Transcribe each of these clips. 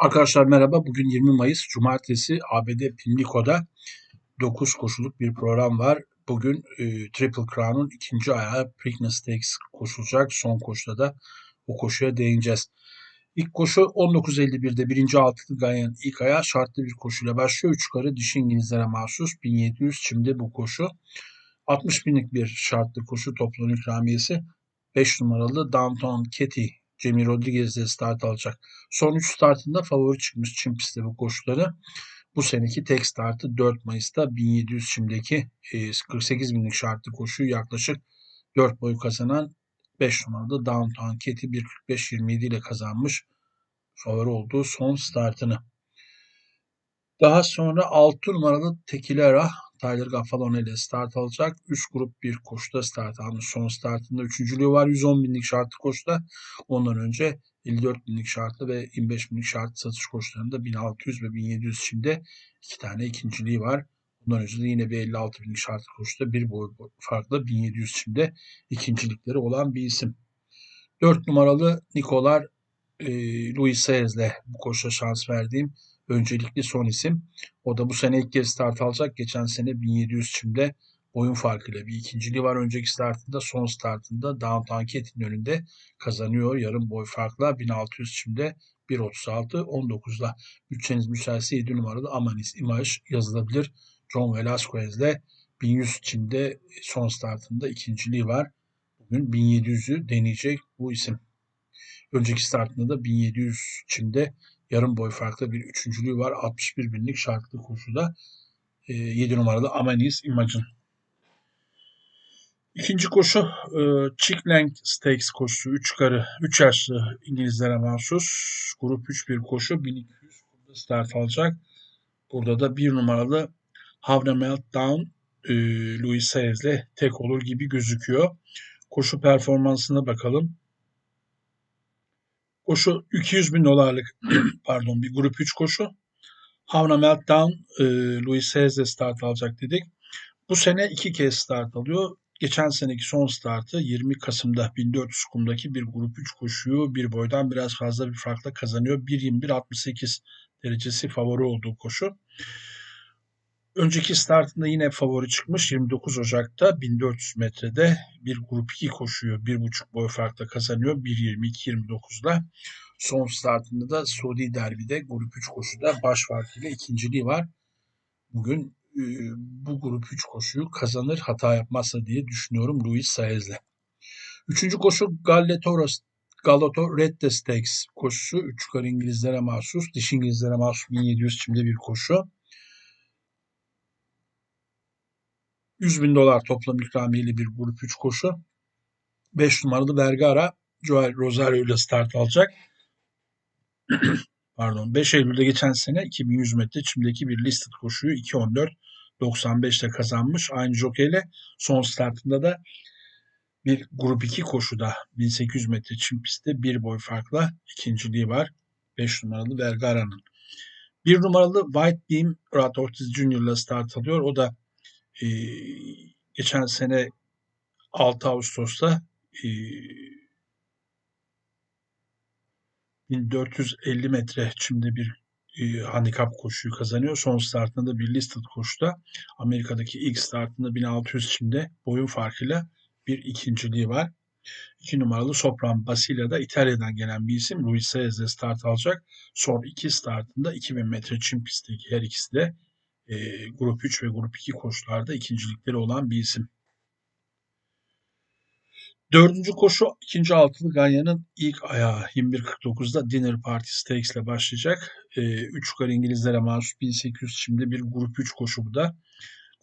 Arkadaşlar merhaba. Bugün 20 Mayıs Cumartesi ABD Pimlico'da 9 koşuluk bir program var. Bugün e, Triple Crown'un ikinci ayağı Preakness Stakes koşulacak. Son koşuda da o koşuya değineceğiz. İlk koşu 19.51'de birinci altılı Ganyan ilk ayağı şartlı bir koşuyla başlıyor. Üç yukarı dişi İngilizlere mahsus 1700 çimde bu koşu. 60 binlik bir şartlı koşu toplam ikramiyesi 5 numaralı Downtown Ketty Jamie Rodriguez de start alacak. Son 3 startında favori çıkmış Çin pistte bu koşuları. Bu seneki tek startı 4 Mayıs'ta 1700 şimdiki 48 binlik şartlı koşuyu yaklaşık 4 boy kazanan 5 numaralı Downtown Ketty 1.45-27 ile kazanmış favori olduğu son startını. Daha sonra 6 numaralı Tequilera Tyler Gaffalone ile start alacak. 3 grup bir koşuda start almış. Son startında üçüncülüğü var. 110 binlik şartlı koşuda. Ondan önce 54 binlik şartlı ve 25 binlik şartlı satış koşularında 1600 ve 1700 şimdi iki tane ikinciliği var. Bundan önce de yine bir 56 binlik şartlı koşuda bir boy farklı 1700 şimdi ikincilikleri olan bir isim. 4 numaralı Nikolar e, Luis Saez'le bu koşuda şans verdiğim öncelikli son isim. O da bu sene ilk kez start alacak. Geçen sene 1700 çimde boyun farkıyla bir ikinciliği var. Önceki startında son startında Downtown Ket'in önünde kazanıyor. Yarım boy farkla 1600 çimde 1.36 19'da bütçeniz müsaitse 7 numaralı Amanis imaj yazılabilir. John Velasquez'le 1100 çimde son startında ikinciliği var. Bugün 1700'ü deneyecek bu isim. Önceki startında da 1700 çimde yarım boy farklı bir üçüncülüğü var. 61 binlik şartlı koşuda. E, 7 numaralı Amanis Imagine. İkinci koşu e, Chicklang Stakes koşusu. 3 karı, 3 yaşlı İngilizlere mahsus. Grup 3 bir koşu. 1200 burada start alacak. Burada da bir numaralı Havna Meltdown e, Louis Sayes'le tek olur gibi gözüküyor. Koşu performansına bakalım. Koşu 200 bin dolarlık pardon bir grup 3 koşu. Havna Meltdown e, Louis Hayes'de start alacak dedik. Bu sene iki kez start alıyor. Geçen seneki son startı 20 Kasım'da 1400 kumdaki bir grup 3 koşuyu bir boydan biraz fazla bir farkla kazanıyor. 1.21.68 derecesi favori olduğu koşu. Önceki startında yine favori çıkmış 29 Ocak'ta 1400 metrede bir grup 2 koşuyor. 1,5 boy farkla kazanıyor 1.22-29'da. Son startında da Suudi Derbi'de grup 3 koşuda baş farkıyla ikinciliği var. Bugün e, bu grup 3 koşuyu kazanır hata yapmazsa diye düşünüyorum Luis Saez'le. Üçüncü koşu Galletoros Galato Red Stakes koşusu. 3 yukarı İngilizlere mahsus, diş İngilizlere mahsus 1700 çimde bir koşu. 100 bin dolar toplam ikramiyeli bir grup 3 koşu. 5 numaralı Vergara Joel Rosario ile start alacak. Pardon 5 Eylül'de geçen sene 2100 metre çimdeki bir listed koşuyu 2.14 95'te kazanmış. Aynı jokeyle son startında da bir grup 2 koşuda 1800 metre çim pistte bir boy farkla ikinciliği var. 5 numaralı Vergara'nın. 1 numaralı White Beam Rad Ortiz Jr. ile start alıyor. O da e, geçen sene 6 Ağustos'ta e, 1450 metre çimde bir e, handikap koşuyu kazanıyor. Son startında da bir listed koşuda Amerika'daki ilk startında 1600 çimde boyun farkıyla bir ikinciliği var. 2 numaralı Sopran Basilia'da İtalya'dan gelen bir isim. Luis Saez'de start alacak. Son iki startında 2000 metre çim pistteki her ikisi de e, grup 3 ve grup 2 koşularda ikincilikleri olan bir isim. Dördüncü koşu ikinci altılı Ganya'nın ilk ayağı 21.49'da Dinner Party Stakes ile başlayacak. 3 e, yukarı İngilizlere mahsus 1800 şimdi bir grup 3 koşu bu da.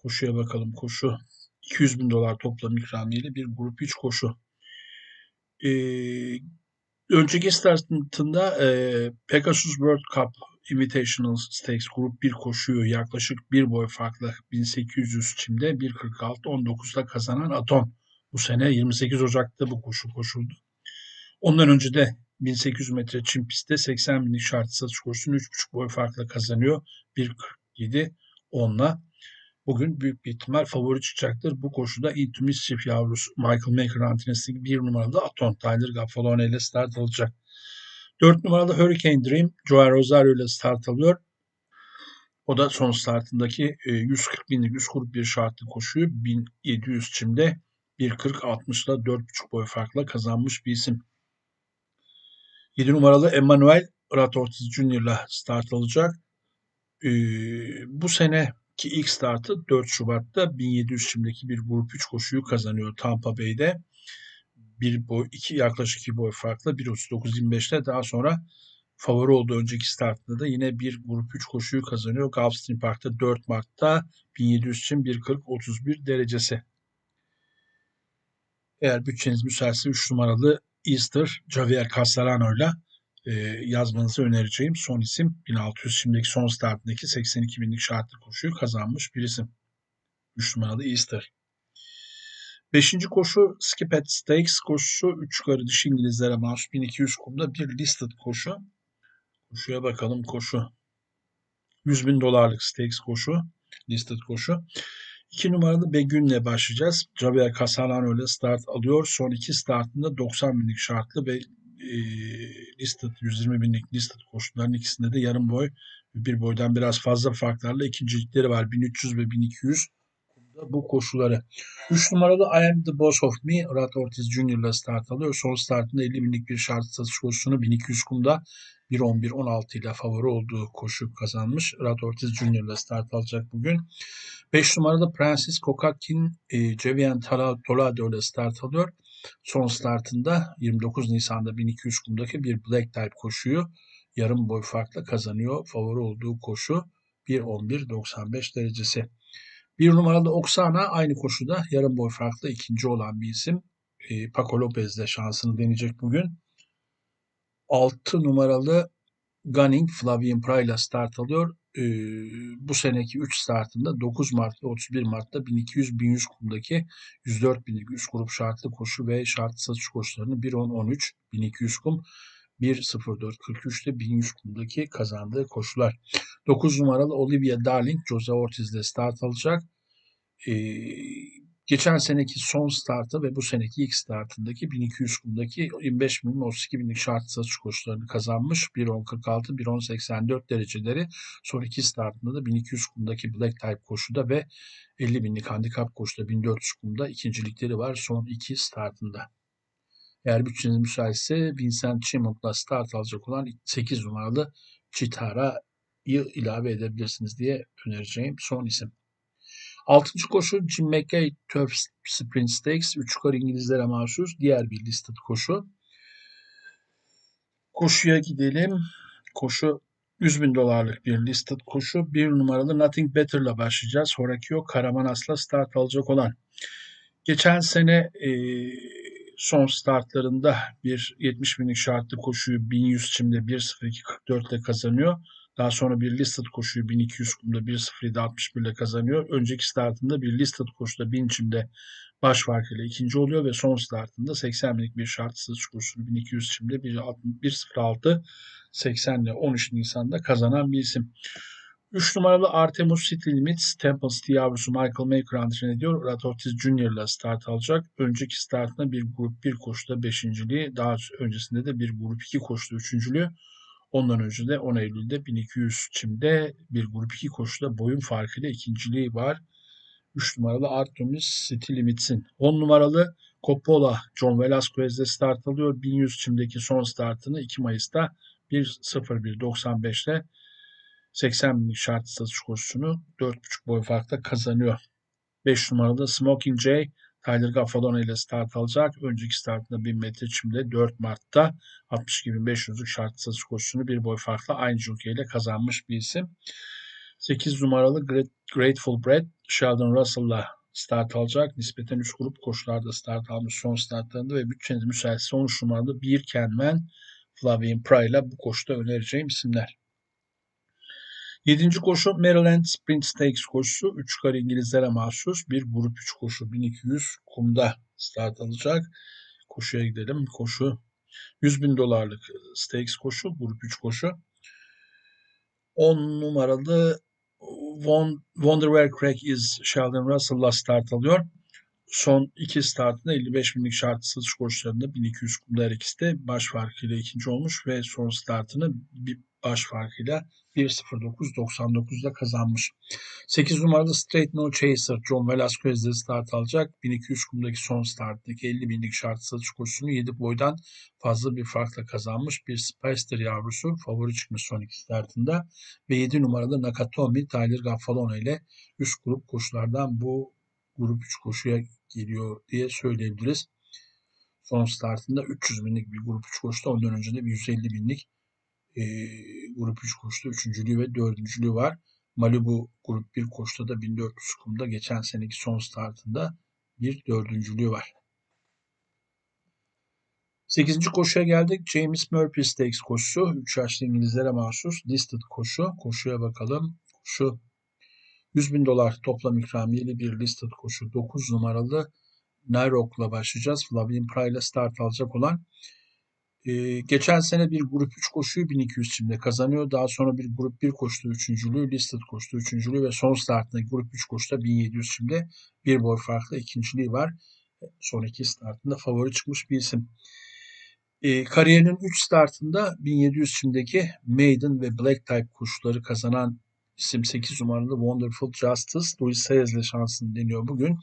Koşuya bakalım. Koşu 200 bin dolar toplam ikramiyle bir grup 3 koşu. E, önceki startında e, Pegasus World Cup Invitational Stakes Grup 1 koşuyu yaklaşık bir boy farklı 1800 çimde 1.46-19'da kazanan Aton. Bu sene 28 Ocak'ta bu koşu koşuldu. Ondan önce de 1800 metre çim pistte 80 binlik şart satış koşusunu 3.5 boy farkla kazanıyor. 1.47 onunla. Bugün büyük bir ihtimal favori çıkacaktır. Bu koşuda Into Mischief yavrusu Michael Maker antinesindeki bir numaralı Aton Tyler Gaffalone ile start alacak. 4 numaralı Hurricane Dream Joel Rosario ile start alıyor. O da son startındaki 140 e, binlik 100 grup bir şartlı koşuyu 1700 çimde 1.40-60'la 4.5 boy farkla kazanmış bir isim. 7 numaralı Emmanuel Rat Ortiz Jr. ile start alacak. Ee, bu seneki ilk startı 4 Şubat'ta 1700 çimdeki bir grup 3 koşuyu kazanıyor Tampa Bay'de. Bir boy, iki, yaklaşık 2 boy farklı 1.39-25'te daha sonra favori olduğu önceki startında da yine bir grup 3 koşuyu kazanıyor. Gulfstream Park'ta 4 Mart'ta 1700 için 1.40-31 derecesi. Eğer bütçeniz müsaitse 3 numaralı Easter Javier Castellano ile yazmanızı önereceğim son isim 1600 şimdiki son startındaki 82 binlik şartlı koşuyu kazanmış bir isim. 3 numaralı Easter. Beşinci koşu Skip at Stakes koşusu. 3 yukarı dişi İngilizlere mahsus 1200 kumda bir listed koşu. Koşuya bakalım koşu. 100 bin dolarlık stakes koşu. Listed koşu. 2 numaralı Begün'le başlayacağız. Javier Casalano ile start alıyor. Son iki startında 90 binlik şartlı ve e, listed 120 binlik listed koşuların ikisinde de yarım boy bir boydan biraz fazla farklarla ikincilikleri var. 1300 ve 1200 bu koşuları. 3 numaralı I am the boss of me Rat Ortiz Jr. ile start alıyor. Son startında 50 binlik bir şart satış koşusunu 1200 kumda 1.11-16 ile favori olduğu koşu kazanmış. Rat Ortiz Jr. ile start alacak bugün. 5 numarada Francis Kokakin e, Cevian Tolado ile start alıyor. Son startında 29 Nisan'da 1200 kumdaki bir Black Type koşuyu yarım boy farkla kazanıyor. Favori olduğu koşu 1.11.95 derecesi. Bir numaralı Oksana aynı koşuda yarım boy farklı ikinci olan bir isim. E, Paco Lopez de şansını deneyecek bugün. 6 numaralı Gunning Flavian Pray'la start alıyor. Ee, bu seneki 3 startında 9 Mart ve 31 Mart'ta 1200-1100 kumdaki 104 binlik üst grup şartlı koşu ve şartlı satış koşularını 1.10-13 1200 kum 1.04-43'te 1100 kumdaki kazandığı koşular. 9 numaralı Olivia Darling Jose Ortiz ile start alacak. Ee, geçen seneki son startı ve bu seneki ilk startındaki 1200 kumdaki 25 bin 32 binlik şart satış koşularını kazanmış. 1.10.46, 1.10.84 dereceleri. Son iki startında da 1200 kumdaki Black Type koşuda ve 50 binlik handikap koşuda 1400 kumda ikincilikleri var son iki startında. Eğer bütçeniz müsaitse Vincent Chimot'la start alacak olan 8 numaralı Chitara'yı ilave edebilirsiniz diye önereceğim son isim. Altıncı koşu Jim McKay Turf Sprint Stakes. Üç yukarı İngilizlere mahsus diğer bir listed koşu. Koşuya gidelim. Koşu 100 bin dolarlık bir listed koşu. Bir numaralı Nothing Better'la başlayacağız. Horakio Karamanas'la start alacak olan. Geçen sene e, son startlarında bir 70 binlik şartlı koşuyu 1100 çimde 1.02.44 ile kazanıyor. Daha sonra bir listed koşuyu 1200 kumda 1.07.61 ile kazanıyor. Önceki startında bir listed koşuda 1000 çimde baş farkıyla ikinci oluyor ve son startında 80 binlik bir şartsız koşusunu 1200 çimde 1.06 80 ile 13 Nisan'da kazanan bir isim. 3 numaralı Artemus City Limits Temple City yavrusu Michael Maker antren ediyor. Rat Ortiz Jr. ile start alacak. Önceki startında bir grup 1 koşuda 5.liği, daha öncesinde de bir grup 2 koşuda 3.lüğü Ondan önce de 10 Eylül'de 1200 çimde bir grup 2 koşuda boyun farkıyla ikinciliği var. 3 numaralı Artemis City Limits'in. 10 numaralı Coppola John Velasquez'de start alıyor. 1100 çimdeki son startını 2 Mayıs'ta 1.01.95'te 80 binlik şart satış koşusunu 4.5 boy farkla kazanıyor. 5 numaralı Smoking J Tyler Gaffalone ile start alacak. Önceki startında 1000 metre çimde 4 Mart'ta 62.500'lük şart satış koşusunu bir boy farkla aynı jockey ile kazanmış bir isim. 8 numaralı Grateful Bread Sheldon Russell'la start alacak. Nispeten 3 grup koşularda start almış son startlarında ve bütçeniz müsaitse 13 numaralı Bir Kenman Flavian Pry ile bu koşuda önereceğim isimler. Yedinci koşu Maryland Sprint Stakes koşusu. Üç kare İngilizlere mahsus bir grup 3 koşu 1200 kumda start alacak. Koşuya gidelim. Koşu 100 bin dolarlık stakes koşu, grup 3 koşu. 10 numaralı Wonderware Crack is Sheldon Russell'la start alıyor. son iki startında 55 binlik şart satış koşularında 1200 kumda her ikisi de baş farkıyla ikinci olmuş ve son startını baş farkıyla 1.09.99'da kazanmış. 8 numaralı Straight No Chaser John Velasquez de start alacak. 1200 kumdaki son starttaki 50 binlik şart satış koşusunu 7 boydan fazla bir farkla kazanmış. Bir Spicer yavrusu favori çıkmış son iki startında ve 7 numaralı Nakatomi Tyler Gaffalone ile üst grup koşulardan bu grup 3 koşuya geliyor diye söyleyebiliriz. Son startında 300 binlik bir grup 3 koştu. Ondan önce de bir 150 binlik e, grup 3 koştu. Üçüncülüğü ve dördüncülüğü var. Malibu grup 1 koşta da 1400 kumda geçen seneki son startında bir dördüncülüğü var. 8. koşuya geldik. James Murphy Stakes koşusu. 3 yaşlı İngilizlere mahsus listed koşu. Koşuya bakalım. Koşu 100 bin dolar toplam ikramiyeli bir listed koşu. 9 numaralı Nairok'la başlayacağız. Flavien Pry start alacak olan geçen sene bir grup 3 koşuyu 1200 çimde kazanıyor. Daha sonra bir grup 1 koştu üçüncülüğü, listed koştu üçüncülüğü ve son startında grup 3 koşuda 1700 çimde bir boy farklı ikinciliği var. Son iki startında favori çıkmış bir isim. E, kariyerinin 3 startında 1700 çimdeki Maiden ve Black Type koşuları kazanan isim 8 numaralı Wonderful Justice. Louis Sayes'le şansını deniyor bugün.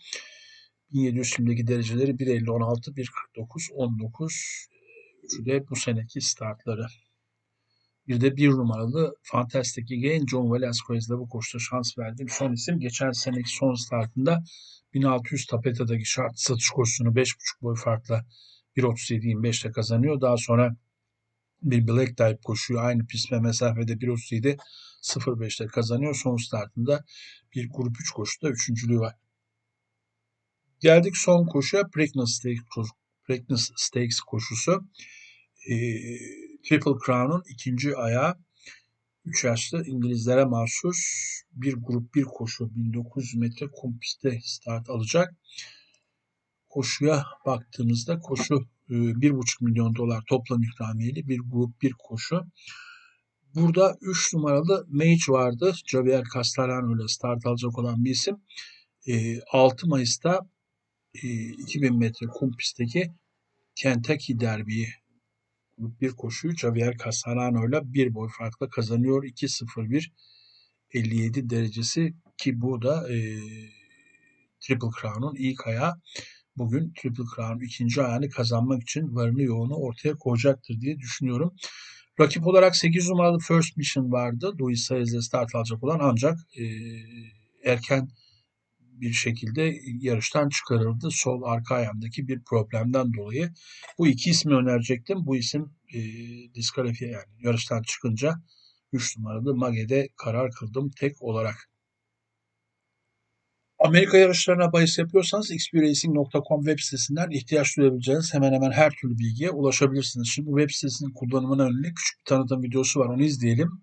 1700 çimdeki dereceleri 1.50, 16, 1.49, 19, Üçü de bu seneki startları. Bir de bir numaralı Fantastic Again John Velasquez'le bu koşuda şans verdiğim son isim. Geçen seneki son startında 1600 tapetadaki şart satış koşusunu 5.5 boy farkla 1.37-25'te kazanıyor. Daha sonra bir Black Type koşuyor. Aynı pist ve mesafede 1.37 05'te kazanıyor. Son startında bir grup 3 koşuda üçüncülüğü var. Geldik son koşuya Preakness Preakness Stakes koşusu e, Triple Crown'un ikinci ayağı 3 yaşlı İngilizlere mahsus bir grup bir koşu 1900 metre kum pistte start alacak. Koşuya baktığımızda koşu 1,5 milyon dolar toplam ikramiyeli bir grup bir koşu. Burada 3 numaralı Mage vardı. Javier Castellano ile start alacak olan bir isim. 6 Mayıs'ta 2000 metre kum pistteki Kentucky derbiyi bir koşuyu Javier Casarano ile bir boy farkla kazanıyor. 2-0-1 57 derecesi ki bu da e, Triple Crown'un ilk ayağı. Bugün Triple Crown ikinci ayağını kazanmak için varını yoğunu ortaya koyacaktır diye düşünüyorum. Rakip olarak 8 numaralı First Mission vardı. Luis Saez'le start alacak olan ancak e, erken bir şekilde yarıştan çıkarıldı. Sol arka ayağındaki bir problemden dolayı. Bu iki ismi önerecektim. Bu isim e, diskalifiye yani yarıştan çıkınca 3 numaralı Mage'de karar kıldım tek olarak. Amerika yarışlarına bahis yapıyorsanız xbracing.com web sitesinden ihtiyaç duyabileceğiniz hemen hemen her türlü bilgiye ulaşabilirsiniz. Şimdi bu web sitesinin kullanımına yönelik küçük bir tanıtım videosu var. Onu izleyelim.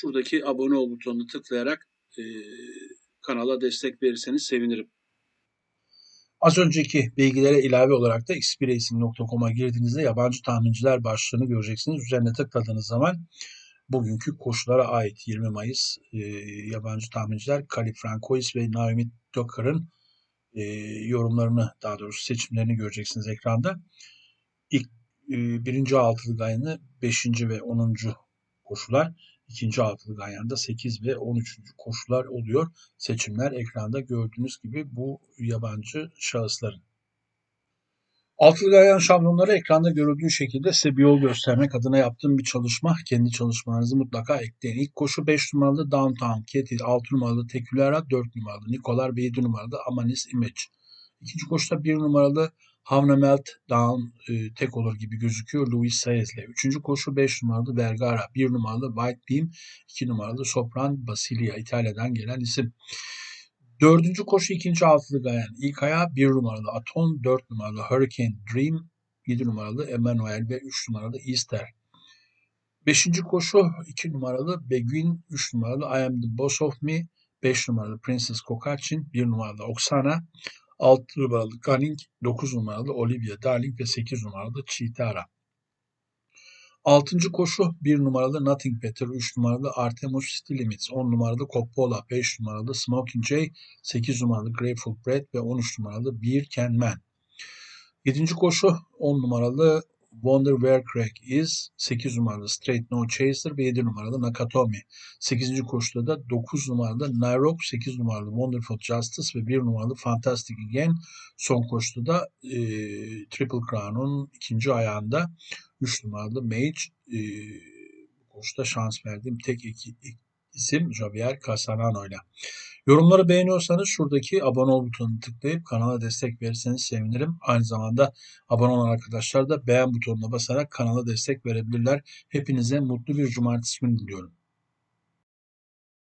şuradaki abone ol butonunu tıklayarak e, kanala destek verirseniz sevinirim. Az önceki bilgilere ilave olarak da xpracing.com'a girdiğinizde yabancı tahminciler başlığını göreceksiniz. Üzerine tıkladığınız zaman bugünkü koşulara ait 20 Mayıs e, yabancı tahminciler Kali Francois ve Naomi Dokar'ın e, yorumlarını daha doğrusu seçimlerini göreceksiniz ekranda. İlk e, birinci altılı gayanı 5. ve 10. koşular. İkinci altılı gayanda 8 ve 13. koşular oluyor. Seçimler ekranda gördüğünüz gibi bu yabancı şahısların. Altılı gayan şablonları ekranda görüldüğü şekilde size bir yol göstermek adına yaptığım bir çalışma. Kendi çalışmalarınızı mutlaka ekleyin. İlk koşu 5 numaralı Downtown Kettle, 6 numaralı Tequilera, 4 numaralı Nikolar ve 7 numaralı Amanis Image. İkinci koşuda 1 numaralı Havnamelt Down e, tek olur gibi gözüküyor Luis Saez'le. Üçüncü koşu 5 numaralı Vergara, 1 numaralı White Beam, 2 numaralı Sopran Basilia İtalya'dan gelen isim. Dördüncü koşu ikinci altılı gayan. İlk ayağı 1 numaralı Aton, 4 numaralı Hurricane Dream, 7 numaralı Emmanuel ve 3 numaralı Easter. Beşinci koşu 2 numaralı Beguin, 3 numaralı I Am The Boss Of Me, 5 numaralı Princess Kokachin, 1 numaralı Oksana, 6 numaralı Gunning, 9 numaralı Olivia Darling ve 8 numaralı Chitara. Altıncı koşu 1 numaralı Nothing Better, 3 numaralı Artemus City Limits, 10 numaralı Coppola, 5 numaralı Smoking Jay, 8 numaralı Grateful Bread ve 13 numaralı Beer Can Man. 7. koşu 10 numaralı Wonder Where Craig Is, 8 numaralı Straight No Chaser ve 7 numaralı Nakatomi. 8. koşuda da 9 numaralı Nairok, 8 numaralı Wonderful Justice ve 1 numaralı Fantastic Again. Son koşuda da e, Triple Crown'un ikinci ayağında 3 numaralı Mage. E, koşuda şans verdiğim tek iki, isim Javier Casanano ile. Yorumları beğeniyorsanız şuradaki abone ol butonunu tıklayıp kanala destek verirseniz sevinirim. Aynı zamanda abone olan arkadaşlar da beğen butonuna basarak kanala destek verebilirler. Hepinize mutlu bir cumartesi günü diliyorum.